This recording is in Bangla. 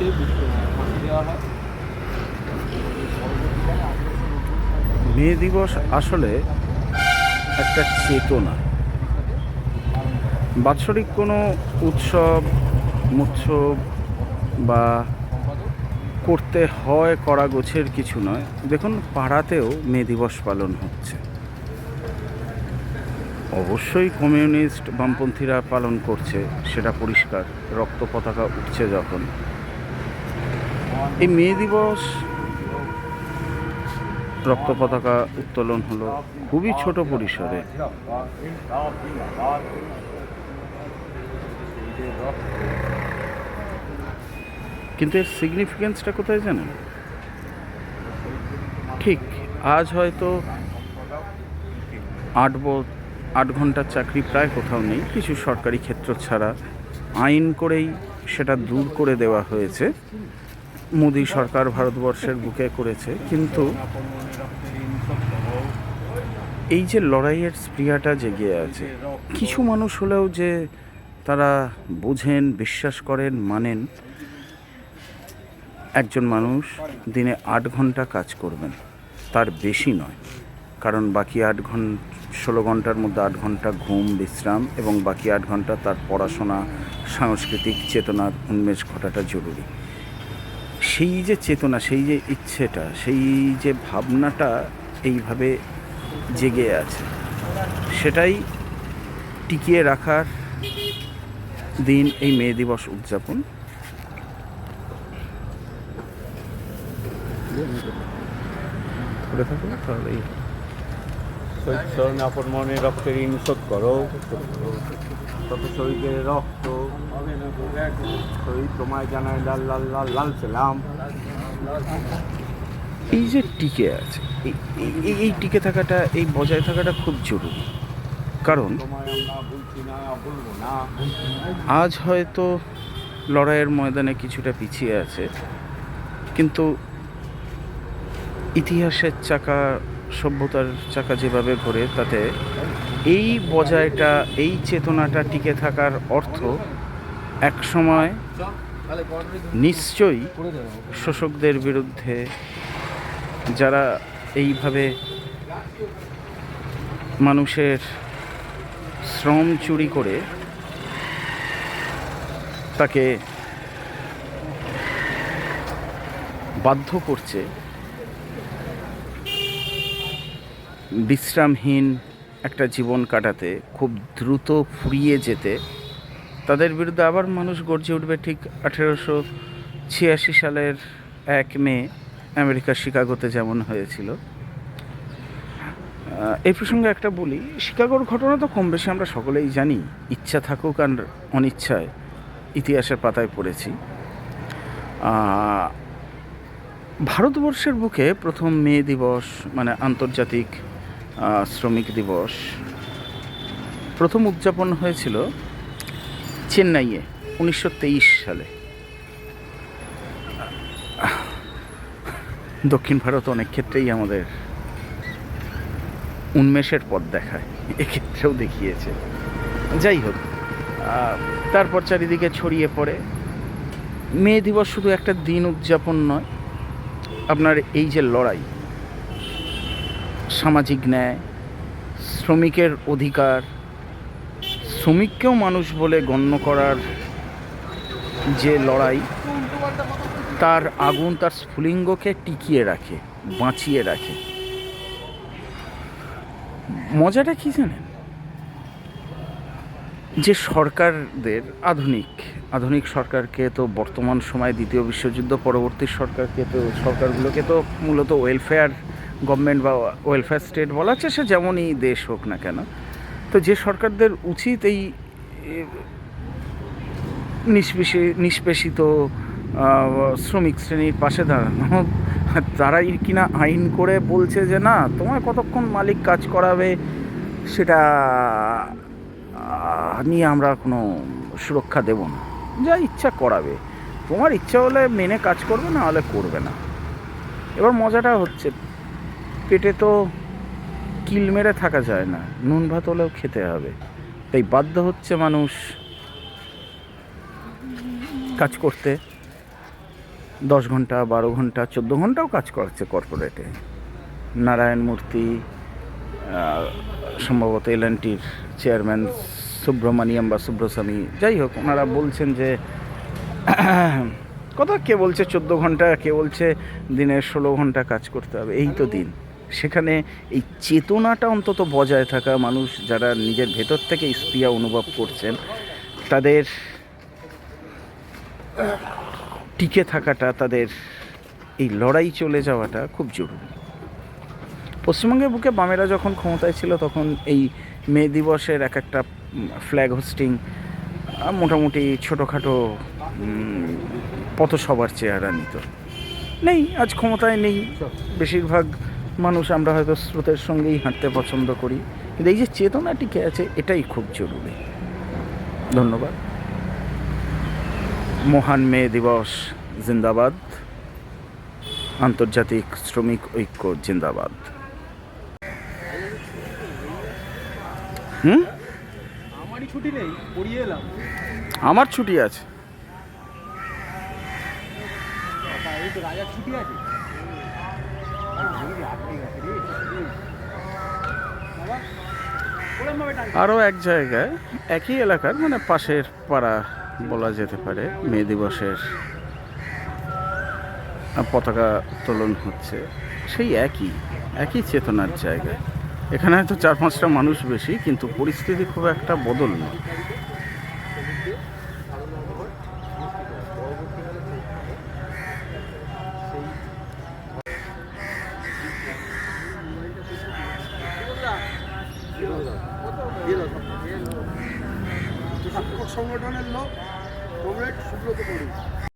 হয় মে দিবস আসলে একটা চেতনা। বাৎসরিক কোনো উৎসব উৎসব বা করতে হয় করা গোছের কিছু নয়। দেখুন, পাড়াতেও মে দিবস পালন হচ্ছে। অবশ্যই কমিউনিস্ট বামপন্থীরা পালন করছে, সেটা পরিষ্কার। রক্ত পতাকা উঠছে যখন। এই মে দিবস রক্ত পতাকা উত্তোলন হলো খুবই ছোট পরিসরে। কিন্তু এর সিগনিফিকেন্সটা কোথায় জানেন? ঠিক, আজ হয়তো আট আট ঘণ্টার চাকরি প্রায় কোথাও নেই, কিছু সরকারি ক্ষেত্র ছাড়া আইন করেই সেটা দূর করে দেওয়া হয়েছে। মোদী সরকার ভারতবর্ষের বুকে করেছে, কিন্তু এই যে লড়াইয়ের স্পৃহাটা জেগে আছে, কিছু মানুষ হলেও যে তারা বোঝেন, বিশ্বাস করেন, মানেন, একজন মানুষ দিনে আট ঘণ্টা কাজ করবেন, তার বেশি নয়। কারণ বাকি আট ঘণ্টা ষোলো ঘণ্টার মধ্যে আট ঘণ্টা ঘুম, বিশ্রাম এবং বাকি আট ঘণ্টা তার পড়াশোনা, সাংস্কৃতিক চেতনার উন্মেষ ঘটাটা জরুরি। সেই যে চেতনা, সেই যে ইচ্ছেটা, সেই যে ভাবনাটা এইভাবে জেগে আছে, সেটাই টিকিয়ে রাখার দিন এই মে দিবস উদযাপন। শহীদ আপন মনে রক্তের ঋণ শোধ করো। তত শহীদের রক্ত শহীদ তোমায় জানায় লাল লাল লাল লাল সালাম। এই যে টিকে আছে এই- এই এই টিকে থাকাটা এই বজায় থাকাটা খুব জরুরি। কারণ আজ হয়তো লড়াইয়ের ময়দানে কিছুটা পিছিয়ে আছে। কিন্তু ইতিহাসের চাকা সভ্যতার চাকা যেভাবে ঘোরে তাতে এই বজায়টা এই চেতনাটা টিকে থাকার অর্থ একসময় নিশ্চয়ই শোষকদের বিরুদ্ধে যারা এইভাবে মানুষের শ্রম চুরি করে তাকে বাধ্য করছে, বিশ্রামহীন একটা জীবন কাটাতে, খুব দ্রুত ফুরিয়ে যেতে তাদের বিরুদ্ধে আবার মানুষ গর্জে উঠবে ঠিক আঠেরোশো ছিয়াশি সালের এক মে আমেরিকার শিকাগোতে যেমন হয়েছিল। এই প্রসঙ্গে একটা বলি, শিকাগোর ঘটনা তো কম বেশি আমরা সকলেই জানি। ইচ্ছা থাকুক আর অনিচ্ছায় ইতিহাসের পাতায় পড়েছি। ভারতবর্ষের বুকে প্রথম মে দিবস মানে আন্তর্জাতিক শ্রমিক দিবস প্রথম উদযাপন হয়েছিল চেন্নাইয়ে, উনিশশো তেইশ সালে। দক্ষিণ ভারত অনেক ক্ষেত্রেই আমাদের উন্মেষের পথ দেখায়, এক্ষেত্রেও দেখিয়েছে। যাই হোক তারপর চারিদিকে ছড়িয়ে পড়ে। মে দিবস শুধু একটা দিন উদযাপন নয়, আপনার এই যে লড়াই, সামাজিক ন্যায়, শ্রমিকের অধিকার শ্রমিককেও মানুষ বলে গণ্য করার যে লড়াই, তার আগুন, তার স্ফুলিঙ্গকে টিকিয়ে রাখে, বাঁচিয়ে রাখে। মজাটা কি জানেন? যে সরকারদের আধুনিক আধুনিক সরকারকে তো বর্তমান সময়ে দ্বিতীয় বিশ্বযুদ্ধ, পরবর্তী সরকারকে তো, সরকারগুলোকে তো মূলত ওয়েলফেয়ার গভর্নমেন্ট বা ওয়েলফেয়ার স্টেট বলা হচ্ছে সে যেমনই দেশ হোক না কেন তো যে সরকারদের উচিত এই নিষ্পেষি, নিষ্পেষিত শ্রমিক শ্রেণির পাশে দাঁড়ানো, তারাই কিনা আইন করে বলছে যে না, তোমার কতক্ষণ মালিক কাজ করাবে সেটা নিয়ে আমরা কোনো সুরক্ষা দেব না। যা ইচ্ছা করাবে। তোমার ইচ্ছা হলে মেনে কাজ করবে, না হলে করবে না। এবার মজাটা হচ্ছে, পেটে তো কিল মেরে থাকা যায় না। নুন ভাত হলেও খেতে হবে। তাই বাধ্য হচ্ছে মানুষ কাজ করতে। দশ ঘণ্টা, বারো ঘণ্টা, চোদ্দ ঘন্টাও কাজ করছে কর্পোরেটে নারায়ণ মূর্তি সম্ভবত এল টির চেয়ারম্যান সুব্রমণিয়াম বা সুব্রস্বামী, যাই হোক, ওনারা বলছেন যে, কথা কে বলছে চোদ্দ ঘণ্টা, কে বলছে দিনে ষোলো ঘণ্টা কাজ করতে হবে। এই তো দিন। সেখানে এই চেতনাটা অন্তত বজায় থাকা মানুষ যারা নিজের ভেতর থেকে স্প্রিয়া অনুভব করছেন তাদের টিকে থাকাটা তাদের এই লড়াই চলে যাওয়াটা খুব জরুরি। পশ্চিমবঙ্গের বুকে বামেরা যখন ক্ষমতায় ছিল তখন এই মে দিবসের এক একটা ফ্ল্যাগ হোস্টিং মোটামুটি ছোটোখাটো পথসভার চেহারা নিত। নেই আজ ক্ষমতায় নেই বেশিরভাগ মানুষ আমরা হয়তো স্রোতের সঙ্গেই হাঁটতে পছন্দ করি। কিন্তু এই যে চেতনা টিকে আছে এটাই খুব জরুরি। ধন্যবাদ। মহান মে দিবস জিন্দাবাদ। আন্তর্জাতিক শ্রমিক ঐক্য জিন্দাবাদ। হুম? আমারই ছুটি নেই পড়িয়ে এলাম। আমার ছুটি আছে। রাজার ছুটি আছে। আরও এক জায়গায় একই এলাকার মানে পাশের পাড়া বলা যেতে পারে, মে দিবসের পতাকা উত্তোলন হচ্ছে, সেই একই একই চেতনার জায়গায়। এখানে হয়তো চার পাঁচটা মানুষ বেশি, কিন্তু পরিস্থিতি খুব একটা বদল নয় সংগঠনের লোক কমরেড সুব্রত করি।